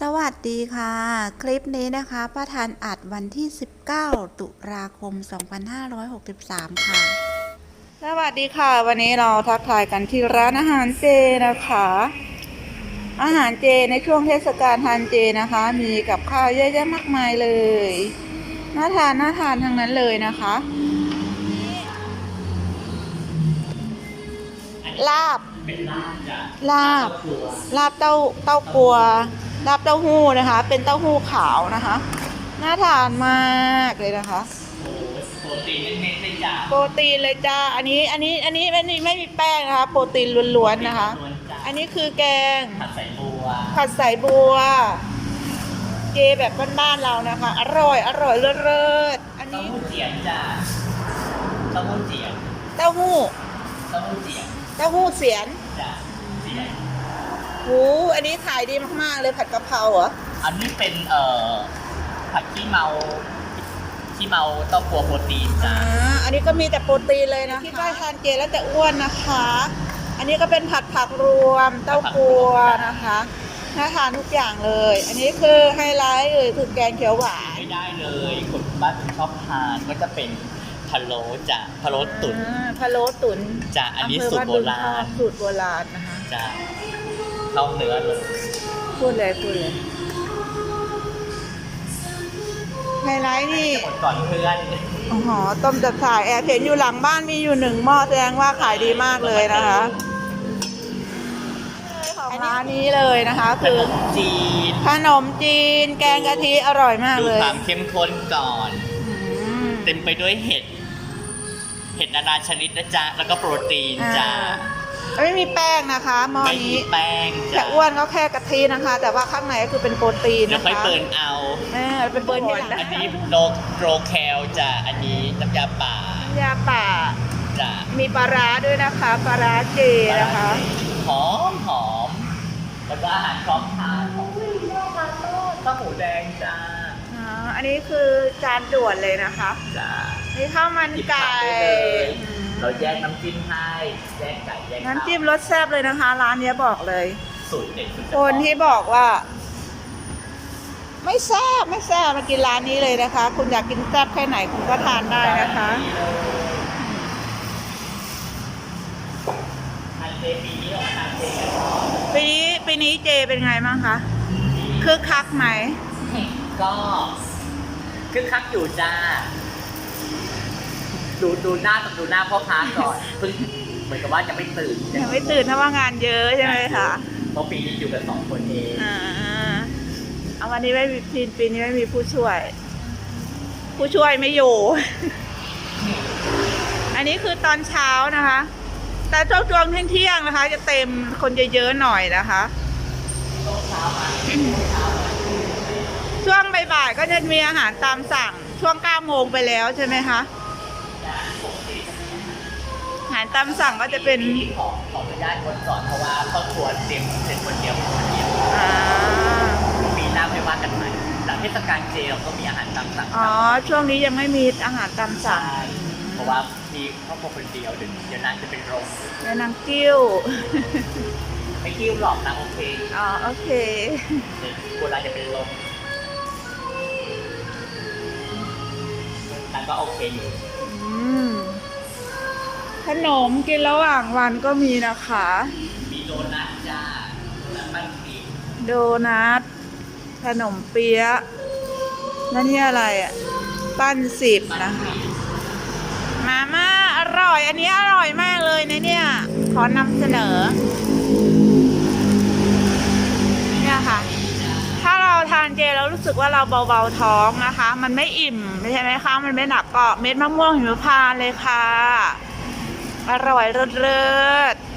สวัสดีค่ะ คลิปนี้นะคะป้าทันอัดวันที่ 19 ตุลาคม 2563 ค่ะ สวัสดีค่ะ วันนี้เราทักทายกันที่ร้านอาหารเจนะคะ อาหารเจในช่วงเทศกาลทานเจนะคะ มีกับข้าวเยอะแยะมากมายเลยน่าทานน่าทานทั้งนั้นเลยนะคะ ลาบลาบลาบครัวลาบเต้าเต้ากัว ลาบเต้าหู้นะคะ เป็นเต้าหู้ขาวนะคะ น่าทานมากเลยนะคะโอ้โหโปรตีนเน้นๆเลยจ้ะโปรตีนเลยจ้าอันนี้อันนี้อันนี้ไม่มีไม่มีแป้งนะคะ โปรตีนล้วนๆนะคะล้วนจ้ะอันนี้คือแกงผัดใส่บัวผัดใส่บัวเจแบบบ้านๆเรานะคะ อร่อยอร่อยเลิศๆอันเต้านี้หู้เจียมจ้ะเต้าหู้เจียมเต้าหู้เต้าหู้เจียมเต้าหู้เสียนจ้ะเจียม หูอันนี้ขายดีมากๆเลยผัดกะเพราเหรอ อันนี้เป็นเอ่อผัดขี้เมาขี้เมาเต้ากัวโปรตีนอ่าจ้ะอันนี้ก็มีแต่โปรตีนเลยนะคิดว่าทานเจแล้วจะอ้วนนะคะ อันนี้ก็เป็นผัดผักรวมเต้ากัวนะคะ น่าทานทุกอย่างเลย อันนี้คือไฮไลท์เลยคือแกงเขียวหวาน ไม่ได้เลยคนบ้านผมชอบทานก็จะเป็นพะโล้จ้ะพะโล้ตุ๋นอ่าพะโล้ตุ๋นจ้ะอันนี้ำเภสูตรบ้โบราบึงทอณดสูตรโบราณนะคะ จ้ะ เข้าเนื้อเลยพูดเลยพูดเลยไฮไลท์นี่จะหมดก่อนเพื่อนอ๋อต้มจับฉ่ายแอบเห็นอยู่หลังบ้านมีอยู่หนึ่งหม้อแสดงว่าขายดีมากเลยนะคะของร้านนี้เลยนะคะขคือนมจีนขนมจีน แกงกะทิอร่อยมากดูเลยความเข้มข้นก่อนอืมเต็มไปด้วยเห็ด เห็ดนานาชนิดนะจ๊ะ แล้วก็โปรตีนจ้ะอ่า ไม่มีแป้งนะคะหม้อไม่มีนี้แป้งแต่จ้ะอ้วนก็แค่กะทินะคะ แต่ว่าข้างในก็คือเป็นโปรตีนเดี๋ยวนะค่อยคะเปิดเอาแม่เป็นเบิร์นที่หลังอันนี้โนโรแคลจ้ะอันนี้น้ำยาป่ายาป่า จ้ะมีปลาร้าด้วยนะคะปลาร้าเจนะคะ หอมหอมแล้วก็อาหารพร้อมทานของข้าวหมูแดงจ้ะอ๋อ อันนี้คือจานด่วนเลยนะคะ จ้ะนี่ข้าวมันหยิบไก่ผักได้เลย อืม เราแยกน้ำจิ้มให้แยกไก่แยกข้าวน้ำจิ้มรสแซ่บเลยนะคะ ร้านเนี้ยบอกเลย สูตรเด็ดสูตรเฉคนพาะที่บอกว่า ไม่แซ่บไม่แซ่บมากินร้านนี้เลยนะคะ คุณอยากกินแซ่บแค่ไหนคุณก็ทานได้นะคะทานเจปีนี้ออกทานเจกันปีนี้ปีนี้เจเป็นไงบ้างคะคึกคักไหม ก็คึกคักอยู่จ้า ดูดูหน้าต้องดูหน้าพ่อค้าก่อนเพิ่งเหมือนกับว่าจะไม่ตื่นยังไม่ตื่นถ้าว่างานเยอะใช่ไหมคะเพราะปีนี้อยู่กันสองคนเองอ่าเอาวันนี้ไม่มีปีปีนี้ไม่มีผู้ช่วย ผู้ช่วยไม่อยู่ อันนี้คือตอนเช้านะคะ แต่ช่วงช่วงเที่ยงๆนะคะ จะเต็มคนจะเยอะๆหน่อยนะคะช่วงบ่ายๆก็จะมีอาหารตามสั่งช่วง9โมงไปแล้วใช่ไหมคะอา หารตามสั่งก็จะเป็นปีนี้ขอขออนุญาตคนก่อนเพราะว่าครอบครัวเต็มเป็นคนเดียวคนเดียวอ่าปีหน้าไม่ว่ากันใหม่หลังเทศกาลเจเราก็มีอาหารตามสั่งอ๋อช่วงนี้ยังไม่มีอาหารตามสั่งใช่เพราะว่ามีครอบครัวคนเดียวเดี๋ยวเดี๋ยวนานจะเป็นโรงแม่นางกิ้วไม่กิ้วหรอกนะโอเคอ๋อโอเคเดี๋ยวโบราณจะเป็นลมนางก็โอเคอยู่อืม ขนมกินระหว่างวันก็มีนะคะ มีโดนัทจ้าโดนัทปั้นครีมโดนัทขนมเปี๊ยะแล้วนี่อะไรอะ ปั้นสิบปั้นนะคคะรีมมาม่าอร่อย อันนี้อร่อยมากเลยนะเนี่ย ขอนำเสนอ เนี่ยค่ะ ถ้าเราทานเจแล้วรู้สึกว่าเราเบาๆท้องนะคะ มันไม่อิ่ม ใช่ไหมคะ มันไม่หนักก็เม็ดมะม่วงหิมพานต์เลยค่ะ อร่อยเลิศๆ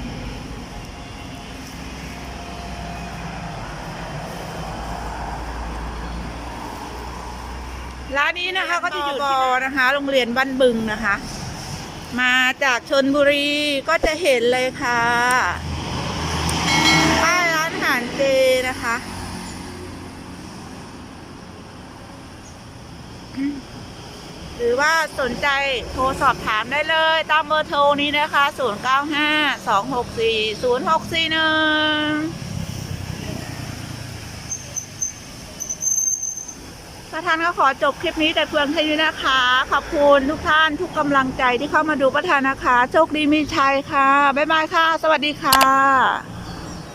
ร้านนี้นะคะก็จะอยู่ที่นะคะ โรงเรียนบ้านบึงนะคะ มาจากชนบุรีก็จะเห็นเลยค่ะป้ายร้านอาหารเจนะคะ รือว่าสนใจโทรสอบถามได้เลย ตามเบอร์โทรนี้นะคะ 095 264 0641ประธานก็ขอจบคลิปนี้แต่เพียงเท่านี้นะคะ ขอบคุณทุกท่านทุกกำลังใจที่เข้ามาดูประธานนะคะ โชคดีมีชัยค่ะ บ๊ายบายค่ะ สวัสดีค่ะ